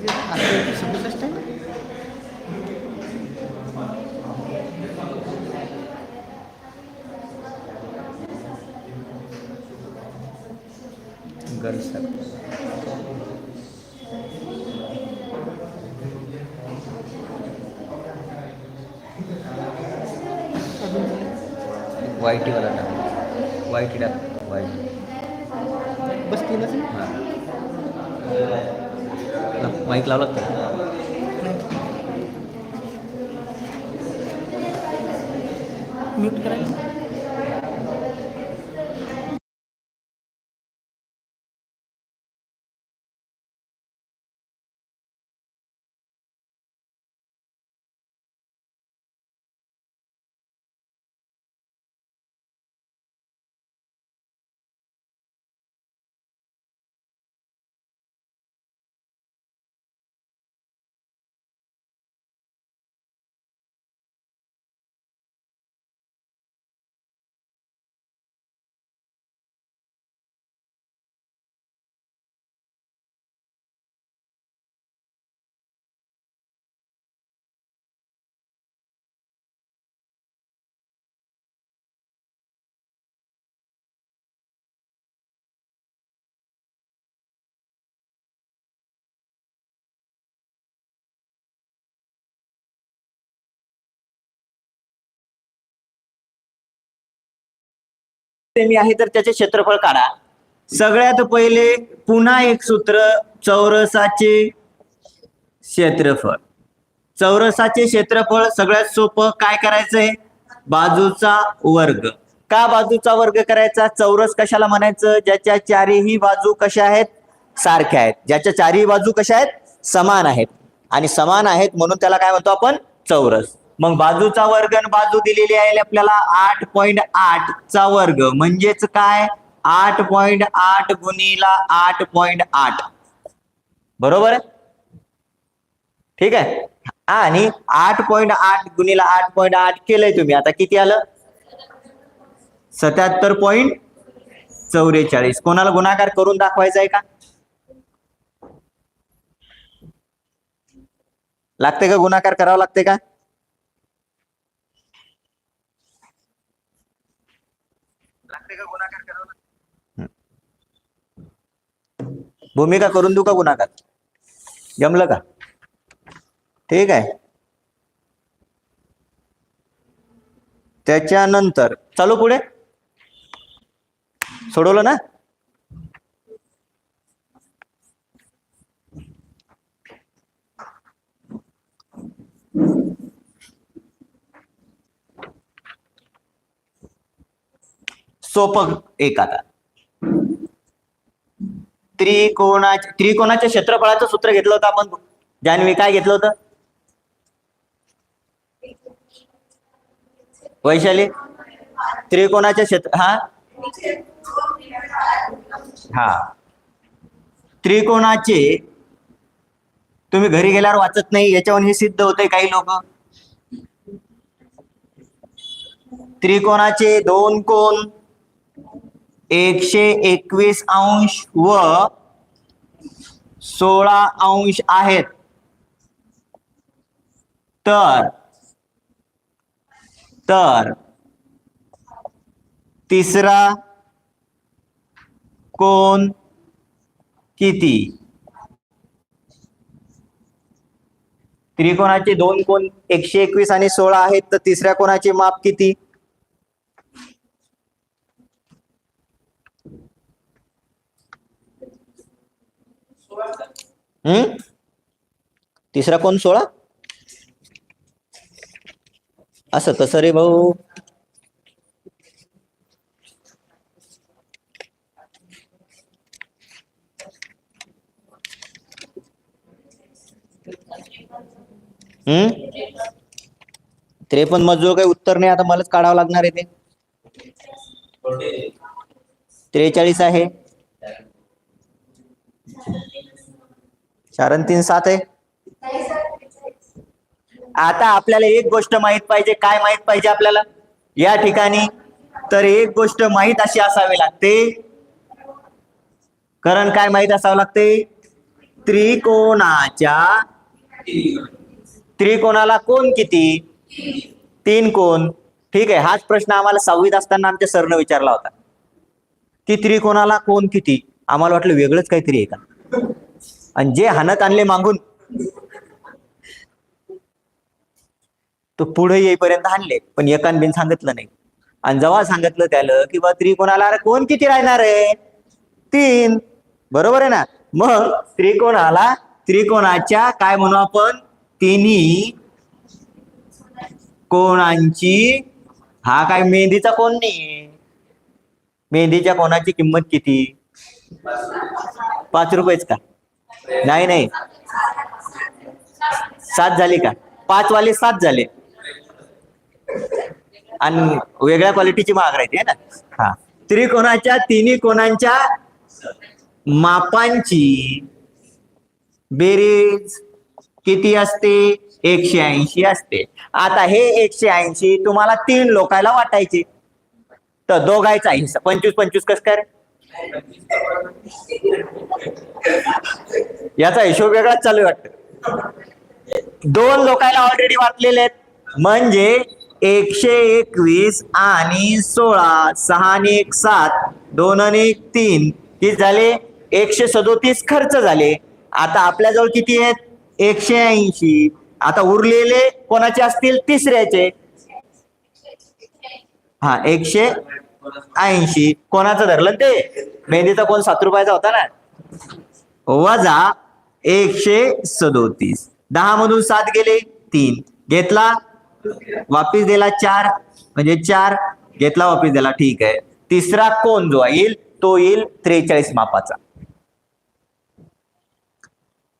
किती आता सदुसष्ट आहे गर्ल्स वाईटीवाला टाक वाईटी टाक वाईट बस तीनच आहे? हां माईक लावलात का म्यूट करायला सेमी आहे तर त्याचे क्षेत्रफळ काढा. सगळ्यात पहिले पुन्हा एक सूत्र चौरसाचे क्षेत्रफळ. चौरसाचे क्षेत्रफळ सगळ्यात सोपं काय करायचंय? बाजूचा वर्ग. का बाजूचा वर्ग करायचा? चौरस कशाला म्हणायचं? ज्याच्या चारही बाजू कशा आहेत? सारख्या आहेत. ज्याच्या चारही बाजू कशा आहेत? समान आहेत. आणि समान आहेत म्हणून त्याला काय म्हणतो आपण? चौरस. मग बाजूचा वर्ग आणि बाजू दिलेली आहे आपल्याला आठ पॉईंट आठ चा वर्ग. म्हणजेच काय? आठ पॉईंट आठ गुणीला आठ पॉईंट आठ. बरोबर आहे? ठीक आहे? आणि आठ पॉईंट आठ गुणीला आठ पॉईंट आठ केलंय तुम्ही. आता किती आलं? सत्याहत्तर पॉईंट चौवेचाळीस कोणाला गुणाकार करून दाखवायचा आहे का? लागते का गुणाकार? करावा लागते का लागते का गुणाकार करावा लागते? भूमिका करून देऊ का गुणाकार जमलं का? ठीक आहे. त्याच्यानंतर चालू पुढे. सोडवलं ना? सोपं एक आता. त्रिकोणाच्या त्रिकोणाच्या क्षेत्रफळाचं सूत्र घेतलं होतं आपण. जान्हवी काय घेतलं होतं? वैशाली? त्रिकोणाच्या क्षेत्र हा? हा. त्रिकोणाचे तुम्ही घरी गेल्यावर वाचत नाही याच्यावर हे सिद्ध होते काही लोक. त्रिकोणाचे दोन कोण एकशे एकवीस अंश व सोळा अंश आहेत. तर तर तिसरा कोण किती? त्रिकोणाचे दोन कोण एकशे एकवीस आणि सोळा आहेत तर तिसऱ्या कोणाचे माप किती? हम्म? तिसरा कोण? सोळा? असं कसं रे भाऊ? हम्म? त्रेपन्न मजूर काही उत्तर नाही आता मलाच काढावं लागणार आहे ते. त्रेचाळीस आहे. चार आणि तीन सात आहे. आता आपल्याला एक गोष्ट माहीत पाहिजे. काय माहीत पाहिजे आपल्याला? या ठिकाणी तर एक गोष्ट माहीत अशी असावी लागते. कारण काय माहीत असावं लागते? त्रिकोणाच्या त्रिकोणाला कोण किती? तीन कोण? ठीक आहे. हाच प्रश्न आम्हाला सहावीत असताना आमच्या सरनं विचारला होता. की त्रिकोणाला कोण किती? आम्हाला वाटलं वेगळंच काहीतरी आहे का? आणि जे हाणत आणले मागून तो पुढे येईपर्यंत हाणले पण एकान बिन सांगितलं नाही. आणि जेव्हा सांगितलं त्याला की बा त्रिकोणाला अरे कोण किती राहणार आहे? तीन. बरोबर आहे ना? मग त्रिकोणाला त्रिकोणाच्या काय म्हणू आपण? तिन्ही कोणांची हा काय मेहंदीचा कोण नाही मेहंदीच्या कोणाची किंमत किती? पाच रुपयेच का? नाही नाही. सात झाली का? पाच वाले सात झाले. आणि वेगळ्या क्वालिटीची महाग राहते ना? हा. त्रिकोणाच्या तिन्ही कोणांच्या? मापांची. बेरीज किती असते? एकशे ऐंशी असते. आता हे एकशे ऐंशी तुम्हाला तीन लोकायला वाटायचे. तर दोघायचा हिस्सा. पंचवीस पंचवीस कस काय याचा हिशोब वेगळाच चालू आहे वाटत. दोन लोकायला ऑलरेडी वाटलेले आहेत. म्हणजे एकशे एकवीस आणि सोळा सहा आणि एक सात दोन आणि एक तीन किती झाले एकशे सदोतीस खर्च झाले. आता आपल्याजवळ किती आहेत? एकशे ऐंशी. आता उरलेले कोणाचे असतील? तिसऱ्याचे. हा एकशे ऐंशी. कोणाचं धरलं ते? मेहंदीचा कोण सात रुपयाचा होता ना? वजा एकशे सदोतीस. दहा मधून सात गेले तीन. घेतला वापिस दिला चार. म्हणजे चार घेतला वापिस दिला. ठीक आहे. तिसरा कोण जो येईल तो येईल त्रेचाळीस मापाचा.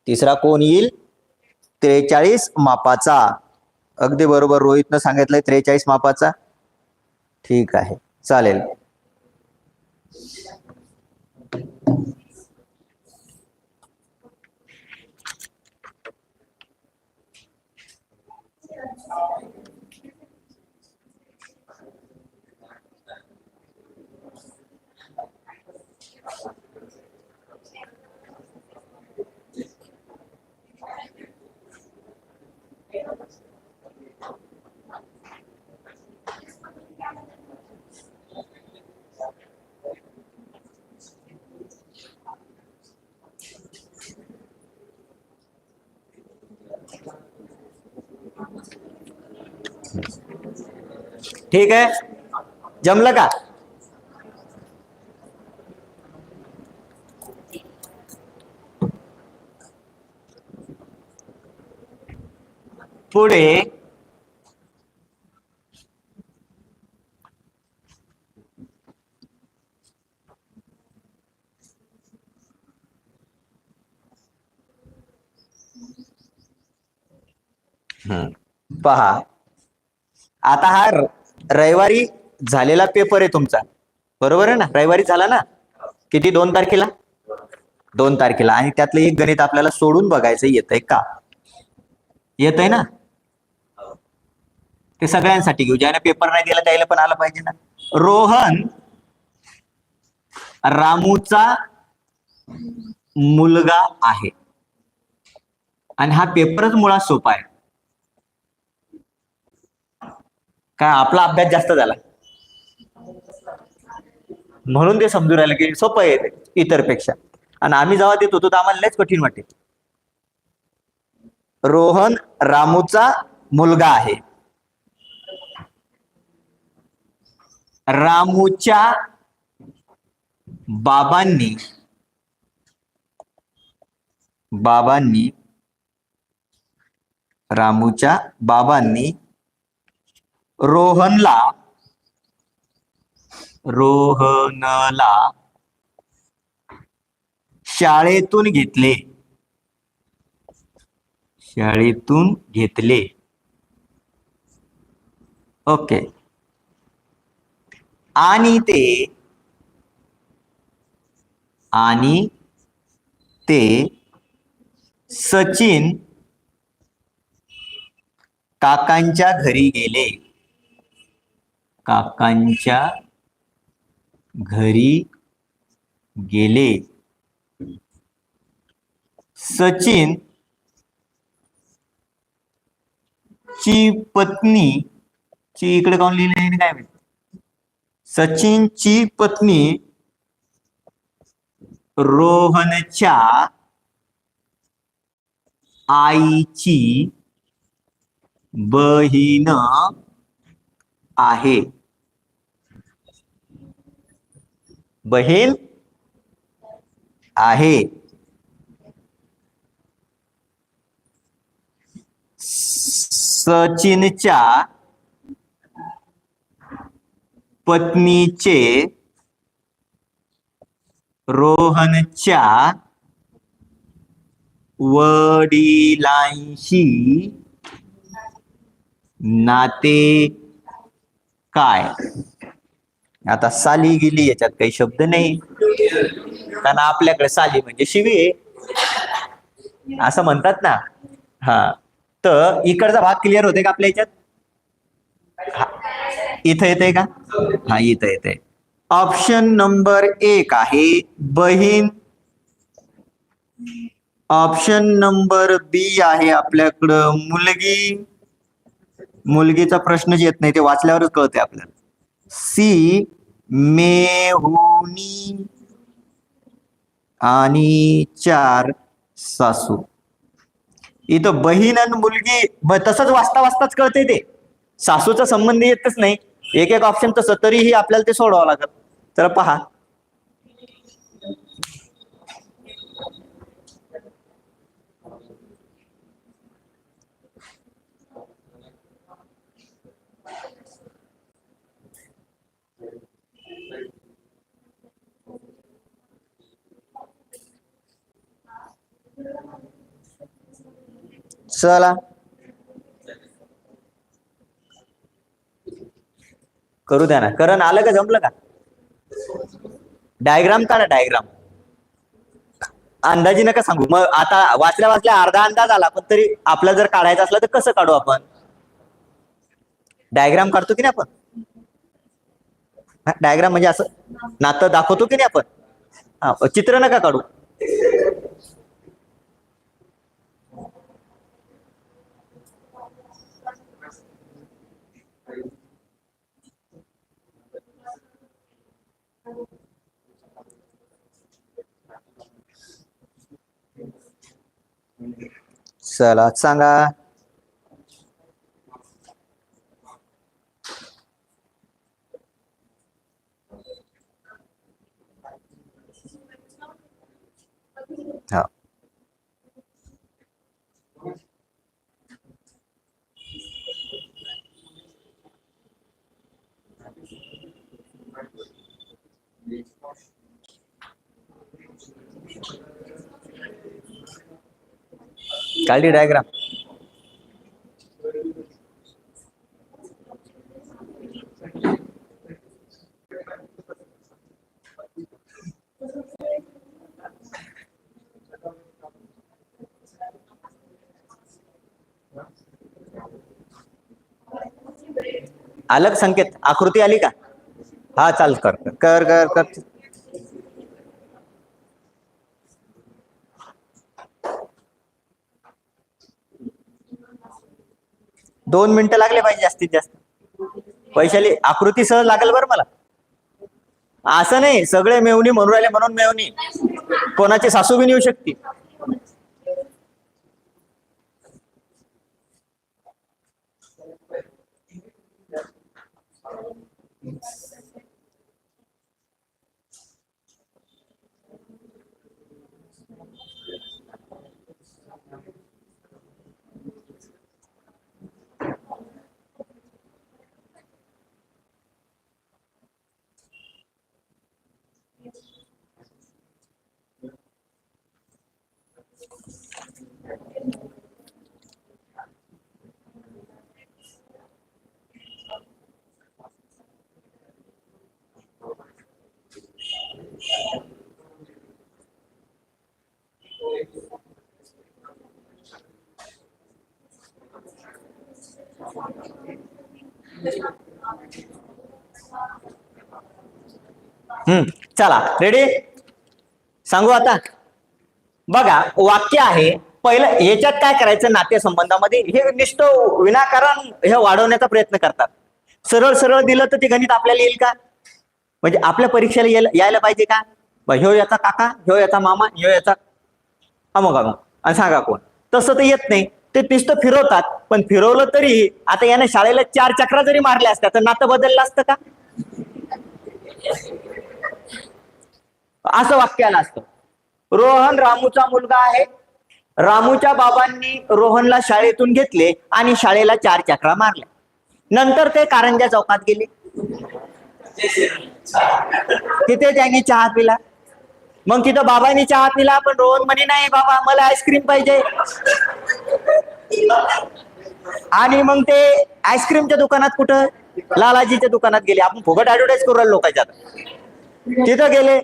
तिसरा कोण येईल त्रेचाळीस मापाचा. अगदी बरोबर रोहितनं सांगितलंय त्रेचाळीस मापाचा. ठीक आहे. चालेल ठीक है? जमलं का पुढे। हम्म. पहा. आता हा रविवारी झालेला पेपर आहे तुमचा. बरोबर आहे ना? रविवारी झाला ना? किती? दोन तारखेला? दोन तारखेला. आणि त्यातलं एक गणित आपल्याला सोडून बघायचं येत आहे का? येत आहे ना? ते सगळ्यांसाठी घेऊ. ज्याने पेपर नाही दिला त्याला पण आलं पाहिजे ना? रोहन रामूचा मुलगा आहे. आणि हा पेपरच मुळात सोपा आहे. काय आपला अभ्यास जास्त झाला. म्हणून ते समजून राहिलं की सोपं आहे इतरपेक्षा आणि आम्ही जेव्हा देत होतो तर आम्हाला लयच कठीण वाटे रोहन रामूचा मुलगा आहे. रामूच्या बाबांनी बाबांनी रामूच्या बाबांनी रोहनला रोहनला शाळेतून घेतले. शाळेतून घेतले. ओके. आणि ते आणि ते सचिन काकांच्या घरी गेले. काकांच्या घरी गेले. सचिन ची पत्नी ची इकडे काऊन लिहिली काय माहीत? सचिनची पत्नी रोहनच्या आईची बहीण आहे. बहीण आहे. सचिनच्या पत्नीचे रोहनच्या वडिलांशी नाते काय? आता साली गेली याच्यात काही शब्द नाही. कारण आपल्याकडे साली म्हणजे शिवी असं म्हणतात ना. हा. तर इकडचा भाग क्लिअर होते का आपल्या याच्यात? हा. इथं येते का? हा इथं येते ऑप्शन नंबर एक आहे बहीण. ऑप्शन नंबर बी आहे आपल्याकडं मुलगी. मुलगीचा प्रश्नच येत नाही ते वाचल्यावरच कळते आपल्याला. सी मेहुनी आणि चार सासू. इथं बहीण आणि मुलगी तसंच वाचता वाचताच कळते ते. सासूचा संबंध येतच नाही. एक एक ऑप्शन तसं तरीही आपल्याला ते सोडवावं लागत तर पहा चला. करू द्या ना. करण आलं का? जमलं का? डायग्राम काढा डायग्राम. अंदाजी नका सांगू. मग आता वाचल्या वाचल्या अर्धा अंदाज आला पण तरी आपला जर काढायचा असलं तर कसं काढू आपण? डायग्राम काढतो की नाही आपण? डायग्राम म्हणजे असं नातं दाखवतो की नाही आपण? हा चित्र नका काढू. चला सांगा हा काढली डायग्राम अलग संकेत. आकृती आली का? हा चाल कर. कर कर कर. दोन मिनिटं लागले पाहिजे जास्तीत जास्त. पैशाली आकृती सहज लागेल बरं मला. असं नाही सगळे मेवणी म्हणून राहिले म्हणून मेवणी कोणाची सासू बी येऊ शकते. हम्म चला. रेडी सांगू आता? बघा वाक्य आहे पहिलं याच्यात काय करायचं नातेसंबंधामध्ये? हे निष्ठ विनाकारण हे वाढवण्याचा प्रयत्न करतात. सरळ सरळ दिलं तर ते गणित आपल्याला येईल का? म्हणजे आपल्या परीक्षेला यायला यायला पाहिजे का? ह्यो याचा काका ह्यो याचा मामा ह्यो याचा अमुक अमुक आणि सांगा कोण. तसं तर येत नाही. ते पिस्त फिरवतात. पण फिरवलं तरी आता याने शाळेला चार चक्रा जरी मारल्या असत्या तर नातं बदललं असतं का? असं वाक्याला असतं. रोहन रामूचा मुलगा आहे. रामूच्या बाबांनी रोहनला शाळेतून घेतले आणि शाळेला चार चक्रा मारल्या. नंतर ते कारंजा चौकात गेले. तिथे त्यांनी चहा पिला. मग तिथं बाबांनी चहा पिला पण रोहन म्हणे नाही बाबा मला आईस्क्रीम पाहिजे. आणि मग ते आईस्क्रीमच्या दुकानात कुठं? लालाजीच्या दुकानात गेले. आपण फुकट ऍडव्हर्टाईज करू राहिलो लोकांच्या तिथं गेले.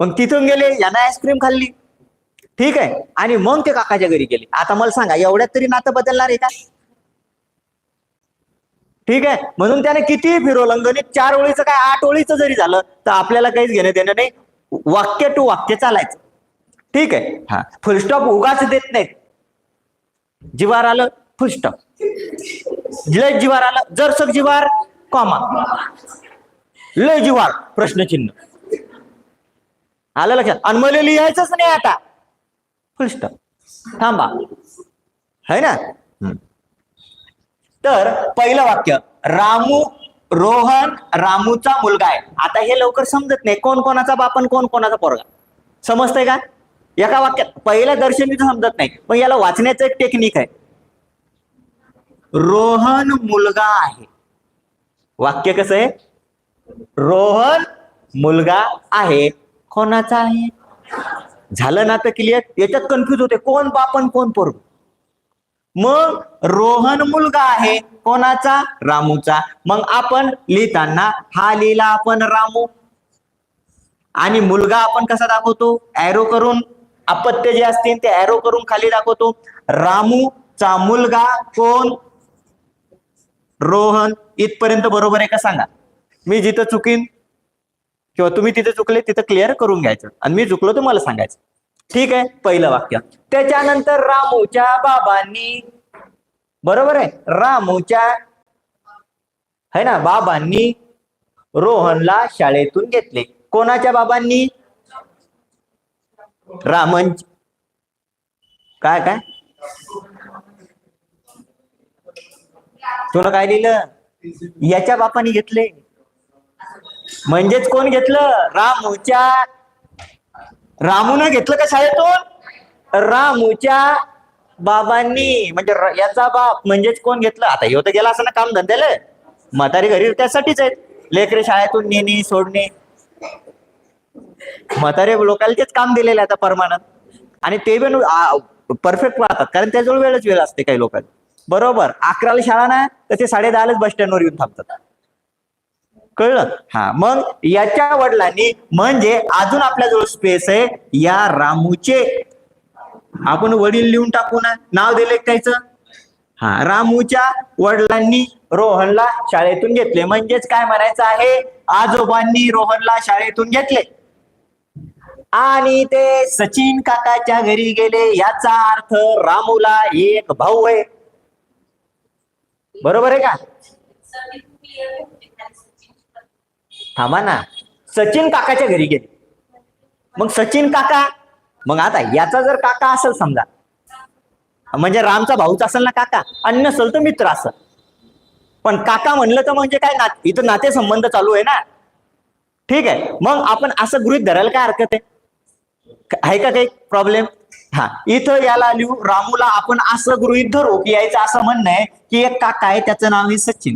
मग तिथून गेले यानं आईस्क्रीम खाल्ली. ठीक आहे. आणि मग ते काकाच्या घरी गेले. आता मला सांगा एवढ्यात तरी नातं बदलणार आहे का? ठीक आहे. म्हणून त्याने किती फिरवलं गणित चार ओळीचं काय आठ ओळीचं जरी झालं तर आपल्याला काहीच घेणं देणं नाही. वाक्य टू वाक्य चालायचं. ठीक आहे. हा. फुलस्टॉप उगाच देत नाहीत. जिवार आलं फुलस्टॉप लय जिवार आलं जरसक जिवार कॉमा. लय जिवार प्रश्नचिन्ह. आलं लक्षात? आणि मला लिहायचंच नाही आता. फुलस्टॉप थांबा. है ना? तर पहिलं वाक्य रामू रोहन रामूचा मुलगा आहे. आता हे लवकर समजत नाही. कोण कोणाचा बाप कोण कोण कोणाचा पोरगा. समजतंय का? एका वाक्यात पहिल्या दर्शनीच समजत नाही पण याला वाचण्याचं एक टेक्निक आहे. रोहन मुलगा आहे. वाक्य कसं आहे? रोहन मुलगा आहे. कोणाचा आहे? झालं ना तर क्लिअर याच्यात कन्फ्युज होते. कोण बापन कोण पोरग मग रोहन मुलगा आहे. कोणाचा? रामूचा. मग आपण लिहिताना हा लिहिला आपण रामू. आणि मुलगा आपण कसा दाखवतो? ऍरो करून. अपत्य जे असतील ते ऍरो करून खाली दाखवतो. रामूचा मुलगा कोण? रोहन. इथपर्यंत बरोबर आहे का सांगा. मी जिथं चुकीन किंवा तुम्ही तिथे चुकले तिथं क्लिअर करून घ्यायचं. आणि मी चुकलो तर मला सांगायचं. ठीक आहे? पहिलं वाक्य. त्याच्यानंतर रामूच्या बाबांनी बरोबर आहे? रामूच्या है ना? बाबांनी रोहनला शाळेतून घेतले. कोणाच्या बाबांनी? रामन काय काय? तुला काय लिहिलं? याच्या बापाने घेतले. म्हणजेच कोण घेतलं? रामूच्या रामून घेतलं का शाळेतून? रामूच्या बाबांनी. म्हणजे याचा बाप म्हणजेच कोण घेतलं? आता ह्यो तर गेला असं ना काम धंद्याला म्हातारी घरी त्यासाठीच आहेत. लेकरे शाळेतून नेणे सोडणे. म्हातारे लोकांचेच काम दिलेले आता परमानंद. आणि ते पण परफेक्ट राहतात कारण त्याजवळ वेळच वेळ असते काही लोकांना. बरोबर. अकराला शाळा ना तर ते साडे दहालाच बस स्टँडवर येऊन थांबतात. कळलं? हा. मग याच्या वडिलांनी म्हणजे अजून आपल्याजवळ स्पेस आहे या रामूचे. आपण वडील लिहून टाकू ना? नाव दिले त्याचं? हा. रामूच्या वडिलांनी रोहनला शाळेतून घेतले. म्हणजेच काय म्हणायचं आहे? आजोबांनी रोहनला शाळेतून घेतले. आणि ते सचिन काकाच्या घरी गेले याचा अर्थ रामूला एक भाऊ आहे. बरोबर आहे का? थांबा ना. सचिन काकाच्या घरी गेले. मग सचिन काका मग आता याचा जर काका असेल समजा म्हणजे रामचा भाऊच असेल ना काका आणि नसेल तर मित्र असेल. पण काका म्हणलं तर म्हणजे काय नात इथं नाते संबंध चालू आहे ना. ठीक आहे. मग आपण असं गृहित धरायला काय हरकत आहे? आहे का काही प्रॉब्लेम हा इथं याला लिहू रामूला आपण असं गृहित धरू की यायचं असं म्हणणं आहे की एक काका आहे त्याचं नाव आहे सचिन.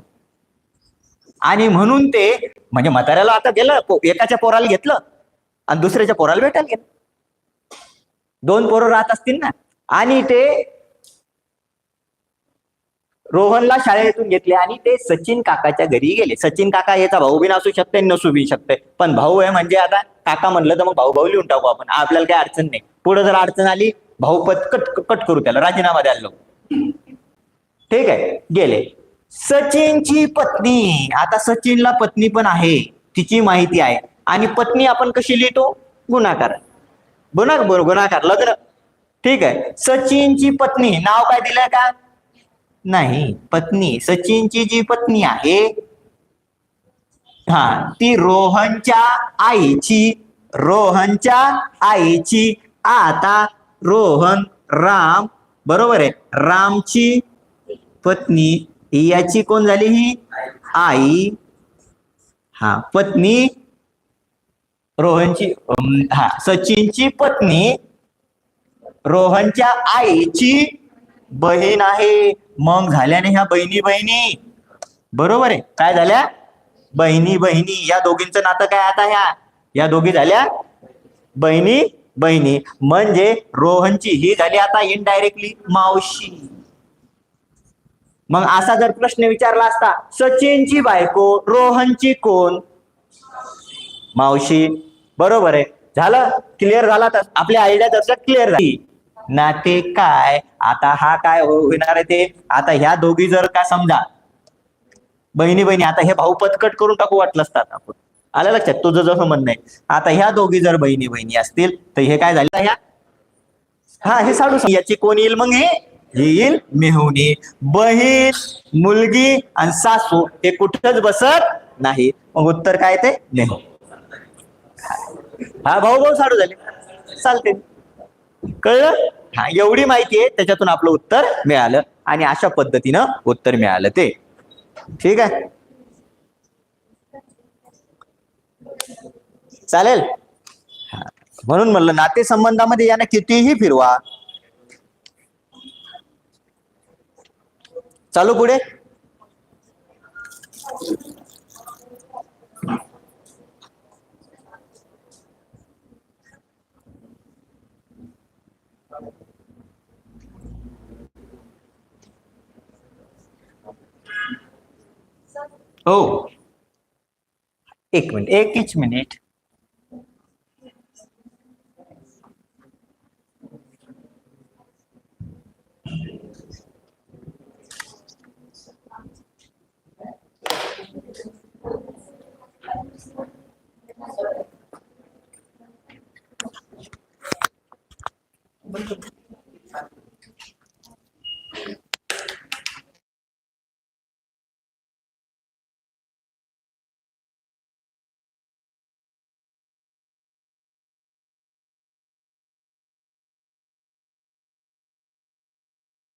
आणि म्हणून ते म्हणजे म्हाताऱ्याला आता गेलं एकाच्या पोराला घेतलं आणि दुसऱ्याच्या पोराला भेटायला गेलं. दोन पोरं राहत असतील ना. आणि ते रोहनला शाळेतून घेतले आणि ते सचिन काकाच्या घरी गेले. सचिन काका याचा भाऊ बिन असू शकते नसू बी शकते. पण भाऊ आहे म्हणजे आता काका म्हणलं तर मग भाऊ भाऊ लिहून टाकू आपण. आपल्याला काही अडचण नाही. पुढे जर अडचण आली भाऊ पत कट कट करू त्याला राजीनामा द्यायला ठीक आहे गेले. सचिनची पत्नी. आता सचिनला पत्नी पण आहे तिची माहिती आहे. आणि पत्नी आपण कशी लिहितो? गुणाकार. गुन्हा बरोबर गुन्हाकार लग्न. ठीक आहे सचिनची पत्नी. नाव काय दिलंय का? नाही पत्नी. सचिनची जी पत्नी आहे हा ती रोहनच्या आईची रोहनच्या आईची. आता रोहन राम बरोबर आहे रामची पत्नी. याची कोण झाली? ही आई. हा पत्नी रोहनची हा सचिनची पत्नी रोहनच्या आईची बहीण आहे. मग झाल्याने ह्या बहिणी बहिणी बरोबर आहे काय झाल्या? बहिणी बहिणी या दोघींचं नातं काय आता ह्या? या दोघी झाल्या? बहिणी बहिणी. म्हणजे रोहनची ही झाली आता इनडायरेक्टली मावशी. मग असा जर प्रश्न विचारला असता सचिनची बायको रोहनची कोण? मावशी. बरोबर आहे. झालं? क्लिअर झाला तर आपली आयडिया दर्शक क्लिअर झाली. नाते काय? आता हा काय होणार आहे ते? आता ह्या दोघी जर का समजा बहिणी बहिणी आता हे भाऊ पथकट करून टाकू वाटलं असतात आपण. आलं लक्षात? तुझं जसं म्हणणं आहे. आता ह्या दोघी जर बहिणी बहिणी असतील तर हे काय झालं ह्या हा हे साडू याची कोण येईल मग हे? येईल मेहुणी बहीण मुलगी आणि सासू हे कुठंच बसत नाही. मग उत्तर काय ते? मेहू. हा भाऊ भाऊ साडू झाले. चालते कळलं? हा एवढी माहिती आहे. त्याच्यातून आपलं उत्तर मिळालं. आणि अशा पद्धतीनं उत्तर मिळालं ते. ठीक आहे. चालेल? म्हणून म्हणलं नातेसंबंधामध्ये यानं कितीही फिरवा. चालू पुढे. हो. एक मिनिट एक मिनिट.